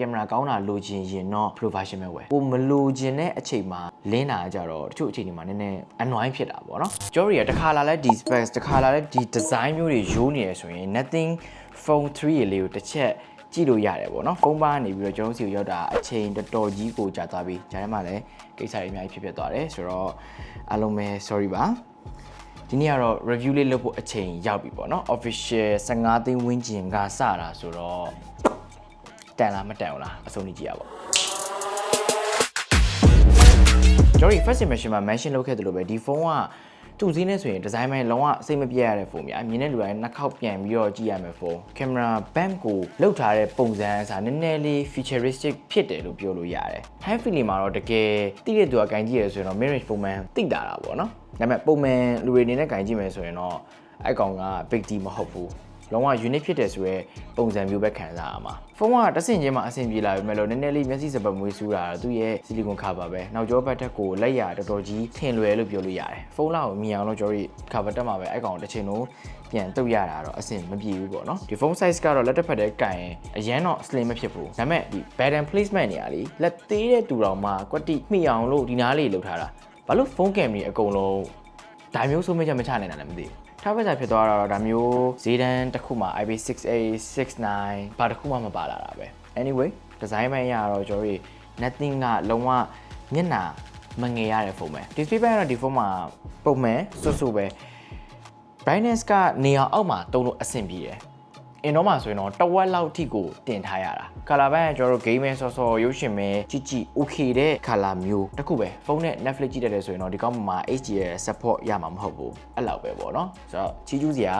ကင်မရာကောင်းတာလိုချင်ရင်တော့ Pro version ပဲဝယ်ကိုမလိုချင်တဲ့အချိန်မှာလင်းတာကြတော့တချို့အချိန်တွေမှာနည်းနည်း annoying ဖြစ်တာပေါ့နော်ကျော်ရီကတစ်ခါလာလဲဒီ specs တစ်ခါလာလဲဒီ design မျိုးတွေရိုးနေရဆိုရင် nothing phone 3ရေလေးကိုတစ်ချက်ကြည့်လို့ရတယ်ပေါ့နော်ဖုန်းပါကနေပြီးတော့ကျွန်တော်တို့စီကိုရောက်တာအချိန်တော်တော်ကြီးကိုကြာသွားပြီဂျာထဲမှာလည်းကိစ္စတွေအများကြီးဖြစ်ဖြစ်သွားတယ်ဆိုတော့အားလုံးပဲ sorry ပါဒီနေ့ကတော့ review လေးလုပ်ဖို့အချိန်ရောက်ပြီပေါ့နော် official 15သိန်းဝန်းကျင်ကစတာဆိုတော့ တန်လားမတန်ဘူးလားအဆုံးနေကြည့်ရပါကျွန်တော် first impression မှာ mention လုပ်ခဲ့သလိုပဲဒီဖုန်းကသူ့စည်းနဲ့ဆိုရင်ဒီဇိုင်းပိုင်းလုံးဝစိတ်မပြတ်ရတဲ့ဖုန်းများအမြင်တဲ့လူတိုင်းနှစ်ခေါက်ပြန်ပြီးတော့ကြည့်ရမယ်ဖုန်းကင်မရာ bump ကိုလောက်ထားတဲ့ပုံစံအစားနည်းနည်းလေး futuristic ဖြစ်တယ်လို့ပြောလို့ရတယ် hand feeling မှာတော့တကယ်တိတဲ့သူကကင်ကြည့်ရဆိုရင်တော့ mirror ပုံမှန်တိတာတာပေါ့နော်ဒါပေမဲ့ပုံမှန်လူတွေအနေနဲ့ကင်ကြည့်မယ်ဆိုရင်တော့အဲ့ကောင်က big D မဟုတ်ဘူး လုံးဝ unique ဖြစ်တယ်ဆိုရဲပုံစံမျိုးပဲခံစားရမှာဖုန်းကတဆင့်ချင်းမှာအဆင်ပြေလာပြီမဲ့လို့နည်းနည်းလေးမျက်စိစပတ်မွေးစူးတာသူ့ရဲ့ဆီလီကွန်ကာဗာပဲနောက်ကျောဘတ်တက်ကိုလက်ရတော်တော်ကြီးထင်လွယ်လို့ပြောလို့ရတယ်ဖုန်းလောက်မြင်အောင်လို့ကျွန်တော်ကာဗာတက်မှာပဲအဲ့ကောင်တစ်ချိန်လုံးပြန်တုတ်ရတာတော့အဆင်မပြေဘူးပေါ့နော်ဒီဖုန်း size ကတော့လက်တစ်ဖက်တည်းကင်ရင်အရန်တော့ slim မဖြစ်ဘူးဒါပေမဲ့ဒီ button placement နေရာလေလက်သေးတဲ့တူတော်မှာကွက်တိမိအောင်လို့ဒီနားလေးလှုပ်ထားတာဘာလို့ဖုန်းကင်မီအကုန်လုံးဒါမျိုးဆိုးမချက်မချနိုင်တာလည်းမသိဘူး ထားပက်စာဖြစ်သွားတာတော့ဒါမျိုးဈေးတန်းတစ်ခုမှာ IP68 69ဘာတစ်ခုမှမပါလာတာပဲ anyway design ပိုင်းအရတော့ကျွန်တော်တို့ nothing ကလုံးဝမျက်နှာမငယ်ရတဲ့ဖုန်းပဲ display ပိုင်းကတော့ဒီဖုန်းမှာပုံမှန်စွတ်စွတ်ပဲ brightness ကနေရာအောက်မှာတုံးလို့အဆင်ပြေတယ် အင်တော့မှဆိုရင်တော့တဝက်လောက်ထိကိုတင်ထားရတာ color ဘန်းကကျွန်တော်တို့ game ဆော့ဆော့ရုပ်ရှင်ပဲကြည့်ကြည့် okay တဲ့ color မျိုးတစ်ခုပဲဖုန်းနဲ့ Netflix ကြည့်တတ်တယ်ဆိုရင်တော့ဒီကောင်းမှာ HDR support ရမှာမဟုတ်ဘူးအဲ့လောက်ပဲပေါ့နော်ဆိုတော့ချီးကျူးစရာ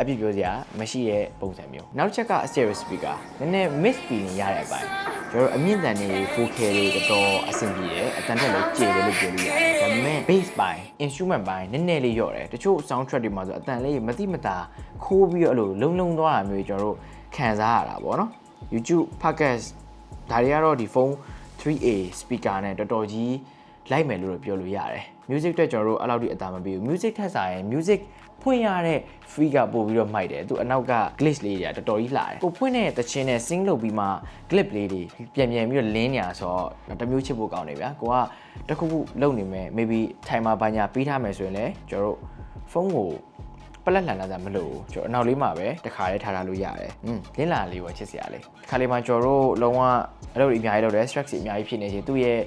အပြစ်ပြောစရာမရှိတဲ့ပုံစံမျိုးနောက်တစ်ချက်က stereo speaker နည်းနည်း mix ပြီးနေရတဲ့အပိုင်းကျွန်တော်တို့အမြင့်တန်တွေ 4K တွေတော်တော်အဆင်ပြေတယ်အတန်တက်လည်းကျေတယ်လို့ပြောလို့ရတယ်ဒါပေ မဲ့ bass ပိုင်း instrument ပိုင်းနည်းနည်းလေးရော့တယ်တချို့ soundtrack တွေမှာဆိုအတန်လေးမတိမတာခိုးပြီးတော့အဲ့လိုလုံလုံသွားတာမျိုးကျွန်တော်တို့ခံစားရတာပေါ့နော် YouTube podcast ဒါတွေကတော့ဒီဖုန်း 3A speaker နဲ့တော်တော်ကြီးလိုက်မယ်လို့ပြောလို့ရတယ် music အတွက်ကျွန်တော်တို့အဲ့လောက်ထိအသာမပေးဘူး music ထက်စာရင် music ဖွင့်ရတဲ့ free ကပို့ပြီးတော့မိုက်တယ်သူအနောက်က glitch လေးတွေကတော်တော်ကြီးလှတယ်ကိုဖွင့်တဲ့တခြင်းနဲ့ sync လုပ်ပြီးမှ clip လေးတွေပြန်ပြန်ပြီးတော့လင်းညာဆိုတော့တမျိုးချစ်ဖို့ကောင်းတယ်ဗျာကိုကတခုခုလုပ်နေမယ် maybe timer ဘာညာပေးထားမယ်ဆိုရင်လည်းကျွန်တော်တို့ဖုန်းကိုပလက်လှန်လာတာမလို့ကျွန်တော်အနောက်လေးမှာပဲတခါလေးထားထားလို့ရတယ်။อืมလင်းလာလေးပဲချစ်စရာလေး။ခါလေးမှာကျွန်တော်တို့လုံးဝအလုပ်တွေအများကြီးလုပ်တယ် stress တွေအများကြီးဖြစ်နေချင်းသူ့ရဲ့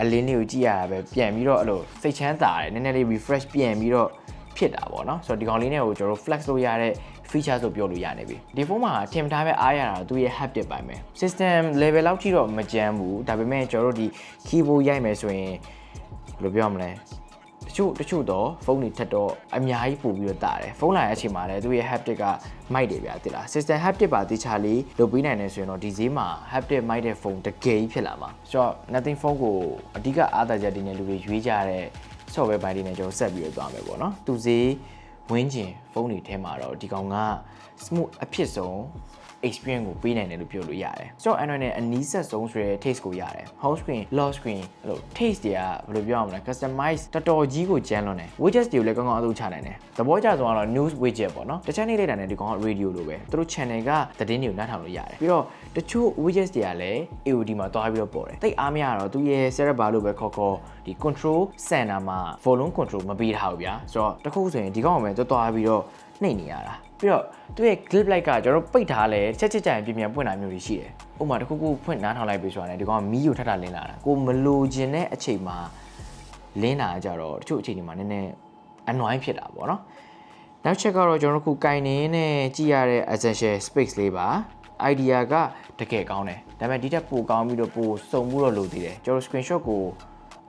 အလင်းလေးကိုကြည့်ရတာပဲပြန်ပြီးတော့အဲ့လိုစိတ်ချမ်းသာတယ်နည်းနည်းလေး refresh ပြန်ပြီးတော့ဖြစ်တာပေါ့နော်ဆိုတော့ဒီကောင်လေးနဲ့ကိုကျွန်တော်တို့ flex လုပ်ရတဲ့ feature ဆိုပြောလို့ရနေပြီဒီဖုန်းမှာထင်ထားပဲအားရတာသူရဲ့ haptic ပိုင်းပဲ system level လောက်ထိတော့မကြမ်းဘူးဒါပေမဲ့ကျွန်တော်တို့ဒီ keyboard ရိုက်မယ်ဆိုရင်ဘယ်လိုပြောမလဲတ ချို့တချို့တော့ဖုန်းတွေထက်တော့အများကြီးပို့ပြီးတော့တာတယ်ဖုန်းလာတဲ့အချိန်မှာလည်းသူရဲ့ haptic ကမိုက်တယ်ဗျာတိလား system haptic ပါတေချာလေးလုပ်ပေးနိုင်တယ်ဆိုရင်တော့ဒီဈေးမှာ haptic မိုက်တဲ့ဖုန်းတကယ်ကြီးဖြစ်လာမှာဆိုတော့ nothing phone ကိုအဓိကအားသာချက်တွေနဲ့လူတွေရွေးကြတဲ့ software ပိုင်းတွေနဲ့ကျွန်တော်ဆက်ပြီးတော့သွားမယ်ပေါ့နော်သူဈေးဝင်းကျင်ဖုန်းတွေထဲမှာတော့ဒီကောင်က smooth အဖြစ်ဆုံး experience ကိုပေးနိုင်တယ်လို့ပြောလို့ရတယ်။ဆိုတော့ Android နဲ့အနီးဆက်ဆုံးဆိုတဲ့ taste ကိုရတယ်။ home screen, lock screen အဲ့လို taste တွေကဘယ်လိုပြောရမလဲ customize တော်တော်ကြီးကိုကျန်းလွန်းတယ်။ widgets တွေကိုလည်းကောင်းကောင်းအသုံးချနိုင်တယ်။သဘောကျဆုံးကတော့ news widget ပေါ့နော်။တခြားနေ့လိုက်တာနဲ့ဒီကောင်က radio လိုပဲ။သူတို့ channel ကသတင်းတွေကိုနားထောင်လို့ရတယ်။ပြီးတော့တချို့ widgets တွေကလည်း AOD မှာတွားပြီးတော့ပေါ်တယ်။တိတ်အားမရတော့သူရဲ့ setup bar လို့ပဲခေါ်ခေါ်ဒီ control center မှာ volume control မပေးထားဘူးဗျာ။ဆိုတော့တခုဆိုရင်ဒီကောင်ကပဲတွားပြီးတော့နှိပ်နေရတာ။ပြီးတော့သူရဲ့ clip light ကကျွန်တော်ပိတ်ထားလဲချက်ချက်ကြရင်ပြင်ပြန်ပွင့်တာမျိုးတွေရှိတယ်။ဥပမာတစ်ခုခုဖွင့်နားထောင်လိုက်ပြီဆိုတာ ਨੇ ဒီကောင်ကမီးကိုထပ်ထလင်းလာတာ။ကိုမလိုချင်တဲ့အချိန်မှာလင်းတာကြတော့တချို့အချိန်တွေမှာနည်းနည်း annoying ဖြစ်တာပေါ့နော်။နောက်ချက်ကတော့ကျွန်တော်တို့ခုကင်နေနဲ့ကြည့်ရတဲ့ essential space လေးပါ။ idea ကတကယ်ကောင်းတယ်။ဒါပေမဲ့ဒီတက်ပိုကောင်းပြီးတော့ပိုစုံမှုတော့လိုသေးတယ်။ကျွန်တော် screenshot ကို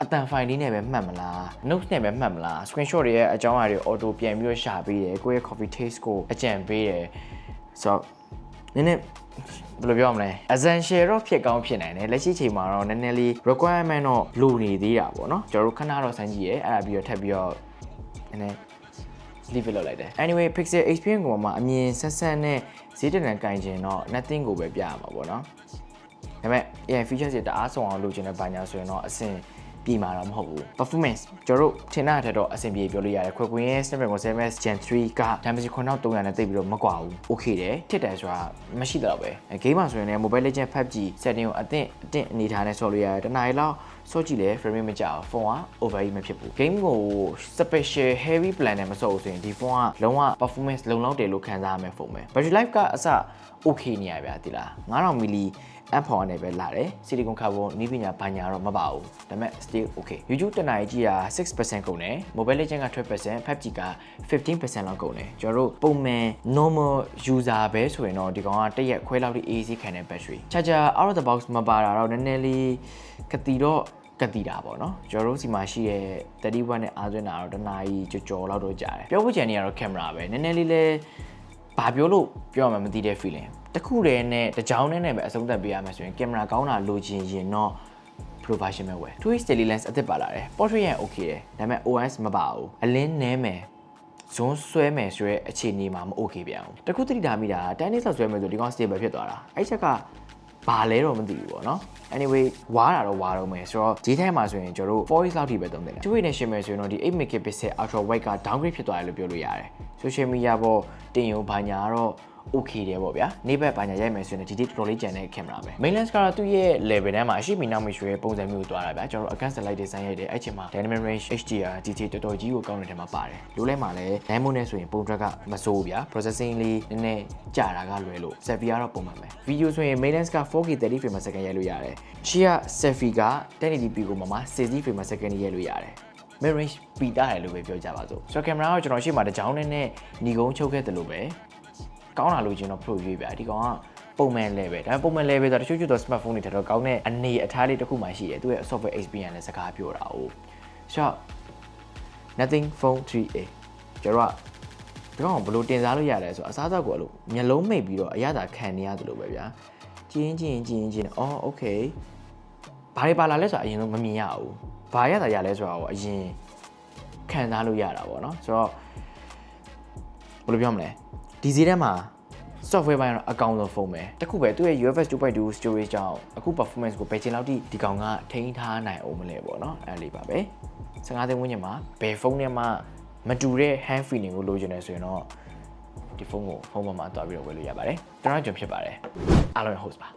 အတန်ဖိုင်လေးနဲ့ပဲမှတ်မလား notes နဲ့ပဲမှတ်မလား screenshot တွေရဲ့အကြောင်းအရာတွေ auto ပြန်ပြီးတော့ရှာပေးတယ်ကိုယ့်ရဲ့ coffee taste ကိုအကြံပေးတယ်ဆိုတော့နည်းနည်းဘယ်လိုပြောမလဲ essential တော့ဖြစ်ကောင်းဖြစ်နိုင်တယ်လက်ရှိချိန်မှာတော့နည်းနည်းလေး requirement တော့လိုနေသေးတာပေါ့နော်ကျွန်တော်တို့ခဏတော့စမ်းကြည့်ရဲအဲ့ဒါပြီးတော့ထပ်ပြီးတော့နည်းနည်း leave it လုပ်လိုက်တယ် anyway pixel experience ကိုမှအမြင်ဆက်ဆက်နဲ့ဈေးတနံကင်ခြင်းတော့ nothing ကိုပဲပြရမှာပေါ့နော်ဒါပေမဲ့ AI features တွေတအားဆောင်အောင်လုပ်ချင်တဲ့ဘာညာဆိုရင်တော့အဆင့် ပြည်မှာတော့မဟုတ်ဘူး performance ကျွန်တော်တို့ထင်တာထက်တော့အဆင်ပြေပြောလို့ရတယ်ခွဲခွင်းရဲ့ Snapdragon 7s Gen 3က Dimensity 9300နဲ့တိတ်ပြီးတော့မကွာဘူး okay တယ်ထစ်တယ်ဆိုတာမရှိတော့ပဲအဲ game မှာဆိုရင်လည်း Mobile Legends PUBG setting ကိုအသင့်အသင့်အနေထားနဲ့ဆော်လို့ရတယ်တနားရီလောက်ဆော့ကြည့်လဲ frame rate မကြောက်ဖုန်းက overheat မဖြစ်ဘူး game ကို special heavy plan နဲ့မဆော့ဘူးဆိုရင်ဒီဖုန်းကလုံးဝ performance လုံလောက်တယ်လို့ခံစားရမယ့်ဖုန်းပဲ battery life ကအစ okay နေရဗျာဒီလား9000 mili အဖော်နဲ့ပဲလာတယ်ဆီလီကွန်ကာဗွန်နီးပညာဘာညာတော့မပါဘူးဒါပေမဲ့ still okay YouTube တနားကြီးက6%ကုန်တယ် Mobile Legends က12% PUBG က15%လောက်ကုန်တယ်ကျွန်တော်တို့ပုံမှန် normal user ပဲဆိုရင်တော့ဒီကောင်ကတစ်ရက်ခွဲလောက်ထိ AC ခံတဲ့ battery charger out of the box မပါတာတော့နည်းနည်းလေးကတိတော့ကတိတာပေါ့နော်ကျွန်တော်တို့စီမှာရှိတဲ့30 watt နဲ့အားသွင်းတာတော့တနားကြီးကြော်ကြော်လောက်တော့ကြာတယ်ပြောဖို့ချင်နေရတော့ camera ပဲနည်းနည်းလေးလဲဘာပြောလို့ပြောမှမသိတဲ့ feeling တခုတည်းနဲ့တစ်ကြောင်းနဲ့နဲ့ပဲအဆုံးသတ်ပေးရမယ်ဆိုရင်ကင်မရာကောင်းတာလိုချင်ရင်တော့ professional ပဲဝယ် twist steady lens အသစ်ပါလာတယ် portrait ရ okay တယ်ဒါပေမဲ့ OS မပါဘူးအလင်းနဲမယ်ဇွန်းဆွဲမယ်ဆိုရဲအခြေအနေမှာမ okay ပြန်အောင်တခုသတိထားမိတာ10 days လောက်ဆွဲမယ်ဆိုဒီကောင် stable ဖြစ်သွားတာအဲ့ချက်ကဘာလဲတော့မသိဘူးပေါ့နော် anyway ဝါတာတော့ဝါတော့မယ်ဆိုတော့ဒီထဲမှာဆိုရင်ကျွန်တော်တို့ voice လောက်ထိပဲသုံးတယ်လားကျွေးနေရှင်မယ်ဆိုရင်တော့ဒီ8 megapixel ultra wide က downgrade ဖြစ်သွားတယ်လို့ပြောလို့ရတယ် social media ပေါ်တင်ရုံဘာညာတော့ okay တယ်ပေါ့ဗျာနေဘက်ဘာညာရိုက်မယ်ဆိုရင်ဒီဒီတော်တော်လေးကြံတဲ့ကင်မရာပဲ main lens ကတော့သူ့ရဲ့ level ထဲမှာအရှိမီနောက်မရွှေပုံစံမျိုးသွားတာဗျာကျွန်တော်တို့ against the light design ရိုက်တယ်အဲ့ချိန်မှာ dynamic range HDR detail တော်တော်ကြီးကိုကောင်းတဲ့ထဲမှာပါတယ်လို့လဲမှာလဲ diamond နဲ့ဆိုရင်ပုံတွက်ကမစိုးဗျာ processing လေးနည်းနည်းကြာတာကလွယ်လို့ selfie ကတော့ပုံမှန်ပဲ video ဆိုရင် main lens က 4K 30 frame per second ရိုက်လို့ရတယ်ရှေ့က selfie က 1080p ကိုမှမှ60 frame per second ရိုက်လို့ရတယ် mid range ပီတာတယ်လို့ပဲပြောကြပါစို့ဆိုတော့ကင်မရာကကျွန်တော်ရှေ့မှာတစ်ကြောင်းနဲ့နဲ့ညီကုန်းချုပ်ခဲ့တယ်လို့ပဲ ကောင်းလာလို့ကျွန်တော် pro ရွေးပြဒီကောင်ကပုံမှန် level ဒါပေမဲ့ပုံမှန် level ဆိုတော့တချို့ချို့တော့ smartphone တွေထက်တော့ကောင်းတဲ့အနေအထားလေးတစ်ခုမှရှိတယ်သူရဲ့ software experience နဲ့စကားပြောတာ哦ဆိုတော့ nothing phone 3a ကျွန်တော်ကဒီကောင်ဘယ်လိုတင်စားလို့ရလဲဆိုတော့အစားအသောက်ကိုအဲ့လိုမျက်လုံးမိတ်ပြီးတော့အရသာခံနေရတယ်လို့ပဲဗျာကျင်းကျင်းကျင်းကျင်းအော် okay ဘာတွေပါလာလဲဆိုတာအရင်ဆုံးမမြင်ရဘူးဘာရတာရလဲဆိုတာကိုအရင်ခံစားလို့ရတာပေါ့နော်ဆိုတော့ဘယ်လိုပြောမလဲ ဒီဈေးထဲမှာ software ဘိုင်းကတော့အကောင်းဆုံးဖုန်းပဲတခုပဲသူ့ရဲ့ UFS 2.2 storage ကြောင့်အခု performance ကိုဘယ်ချိန်လောက်ထိဒီကောင်ကထိန်းထားနိုင်အောင်မလဲပေါ့နော်အဲ့လေးပါပဲ15သိန်းဝန်းကျင်မှာဘယ်ဖုန်းနဲ့မှမတူတဲ့ hand feeling ကိုလိုချင်တယ်ဆိုရင်တော့ဒီဖုန်းကိုဖုန်းပေါ်မှာတွားပြီးတော့ဝယ်လို့ရပါတယ်ကျွန်တော်ကျွန်ဖြစ်ပါတယ်အားလုံး host ပါ